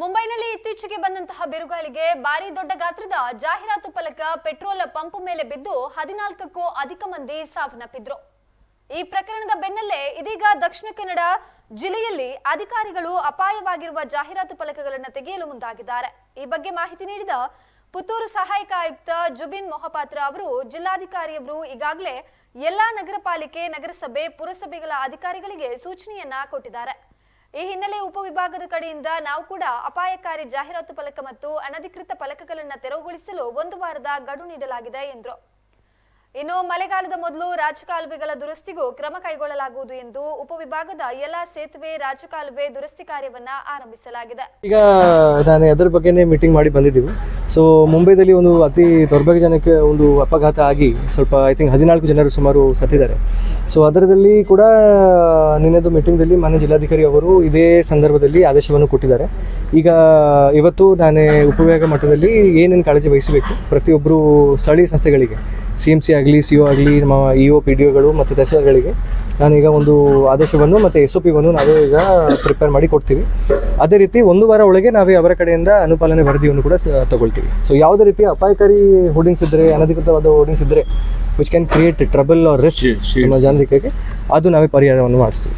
ಮುಂಬೈನಲ್ಲಿ ಇತ್ತೀಚೆಗೆ ಬಂದಂತಹ ಬಿರುಗಾಳಿಗೆ ಭಾರಿ ದೊಡ್ಡ ಗಾತ್ರದ ಜಾಹೀರಾತು ಫಲಕ ಪೆಟ್ರೋಲ್ ಪಂಪ್ ಮೇಲೆ ಬಿದ್ದು ಹದಿನಾಲ್ಕಕ್ಕೂ ಅಧಿಕ ಮಂದಿ ಸಾವನ್ನಪ್ಪಿದ್ರು. ಈ ಪ್ರಕರಣದ ಬೆನ್ನಲ್ಲೇ ಇದೀಗ ದಕ್ಷಿಣ ಕನ್ನಡ ಜಿಲ್ಲೆಯಲ್ಲಿ ಅಧಿಕಾರಿಗಳು ಅಪಾಯವಾಗಿರುವ ಜಾಹೀರಾತು ಫಲಕಗಳನ್ನು ತೆಗೆಯಲು ಮುಂದಾಗಿದ್ದಾರೆ. ಈ ಬಗ್ಗೆ ಮಾಹಿತಿ ನೀಡಿದ ಪುತ್ತೂರು ಸಹಾಯಕ ಆಯುಕ್ತ ಜುಬಿನ್ ಮೊಹಪಾತ್ರ ಅವರು, ಜಿಲ್ಲಾಧಿಕಾರಿಯವರು ಈಗಾಗಲೇ ಎಲ್ಲಾ ನಗರಪಾಲಿಕೆ, ನಗರಸಭೆ, ಪುರಸಭೆಗಳ ಅಧಿಕಾರಿಗಳಿಗೆ ಸೂಚನೆಯನ್ನ ಕೊಟ್ಟಿದ್ದಾರೆ. ಈ ಹಿನ್ನೆಲೆ ಉಪವಿಭಾಗದ ಕಡೆಯಿಂದ ನಾವು ಕೂಡ ಅಪಾಯಕಾರಿ ಜಾಹೀರಾತು ಫಲಕ ಮತ್ತು ಅನಧಿಕೃತ ಫಲಕಗಳನ್ನು ತೆರವುಗೊಳಿಸಲು ಒಂದು ವಾರದ ಗಡು ನೀಡಲಾಗಿದೆ ಎಂದರು. ಇನ್ನು ಮಳೆಗಾಲದ ಮೊದಲು ರಾಜಕಾಲುವೆಗಳ ದುರಸ್ತಿಗೂ ಕ್ರಮ ಕೈಗೊಳ್ಳಲಾಗುವುದು ಎಂದು ಉಪವಿಭಾಗದ ಎಲ್ಲ ಸೇತುವೆ ರಾಜಕಾಲುವೆ ದುರಸ್ತಿ ಕಾರ್ಯವನ್ನ ಆರಂಭಿಸಲಾಗಿದೆ. ಈಗ ನಾನು ಅದರ ಬಗ್ಗೆನೇ ಮೀಟಿಂಗ್ ಮಾಡಿ ಬಂದಿದ್ದೀವಿ. ಸೊ ಮುಂಬೈದಲ್ಲಿ ಒಂದು ಅತಿ ದೌರ್ಭಾಗ್ಯಜನಕ ಒಂದು ಅಪಘಾತ ಆಗಿ ಸ್ವಲ್ಪ ಐ ಥಿಂಕ್ ಹದಿನಾಲ್ಕು ಜನರು ಸುಮಾರು ಸತ್ತಿದ್ದಾರೆ. ಸೊ ಅದರದಲ್ಲಿ ಕೂಡ ನಿನ್ನೆದು ಮೀಟಿಂಗ್ದಲ್ಲಿ ಮಾನ್ಯ ಜಿಲ್ಲಾಧಿಕಾರಿ ಅವರು ಇದೇ ಸಂದರ್ಭದಲ್ಲಿ ಆದೇಶವನ್ನು ಕೊಟ್ಟಿದ್ದಾರೆ. ಈಗ ಇವತ್ತು ನಾನೇ ಉಪವಿಭಾಗ ಮಟ್ಟದಲ್ಲಿ ಏನೇನು ಕಾಳಜಿ ವಹಿಸಬೇಕು ಪ್ರತಿಯೊಬ್ಬರು ಸ್ಥಳೀಯ ಸಂಸ್ಥೆಗಳಿಗೆ ಸಿ ಎಂ ಸಿ ಆಗಲಿ ಸಿ ಒ ಆಗಲಿ ನಮ್ಮ ಇ ಒ ಪಿ ಡಿ ಒಗಳು ಮತ್ತು ತಹಸೀಲ್ದಾರ್ಗಳಿಗೆ ನಾನೀಗ ಒಂದು ಆದೇಶವನ್ನು ಮತ್ತು ಎಸ್ ಒ ಪಿವನ್ನು ನಾವೇ ಈಗ ಪ್ರಿಪೇರ್ ಮಾಡಿ ಕೊಡ್ತೀವಿ. ಅದೇ ರೀತಿ ಒಂದು ವಾರ ಒಳಗೆ ನಾವೇ ಅವರ ಕಡೆಯಿಂದ ಅನುಪಾಲನೆ ವರದಿಯನ್ನು ಕೂಡ ತಗೊಳ್ತೀವಿ. ಸೊ ಯಾವುದೇ ರೀತಿ ಅಪಾಯಕಾರಿ ಹೋರ್ಡಿಂಗ್ಸ್ ಇದ್ದರೆ ಅನಧಿಕೃತವಾದ ಹೋರ್ಡಿಂಗ್ಸ್ ಇದ್ದರೆ which can create trouble or risk ನಮ್ಮ ಜನರಿಗೆ ಅದು ನಾವೇ ಪರಿಹಾರವನ್ನು ಮಾಡಿಸ್ತೀವಿ.